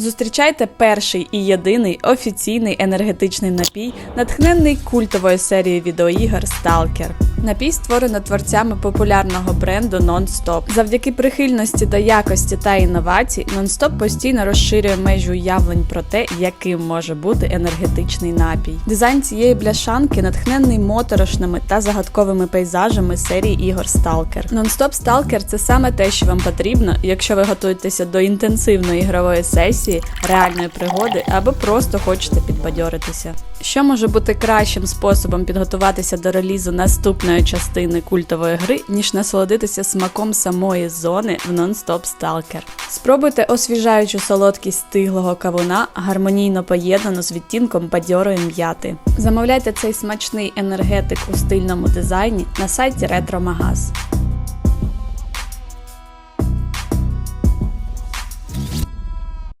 Зустрічайте перший і єдиний офіційний енергетичний напій, натхнений культовою серією відеоігор Stalker. Напій створено творцями популярного бренду Non-Stop. Завдяки прихильності до якості та інновацій, Non-Stop постійно розширює межі уявлень про те, яким може бути енергетичний напій. Дизайн цієї бляшанки натхнений моторошними та загадковими пейзажами серії ігор Stalker. Non-Stop Stalker – це саме те, що вам потрібно, якщо ви готуєтеся до інтенсивної ігрової сесії, реальної пригоди або просто хочете підбадьоритися. Що може бути кращим способом підготуватися до релізу наступної частини культової гри, ніж насолодитися смаком самої зони в нон-стоп Stalker? Спробуйте освіжаючу солодкість стиглого кавуна, гармонійно поєднану з відтінком бадьорої м'яти. Замовляйте цей смачний енергетик у стильному дизайні на сайті Ретромагаз.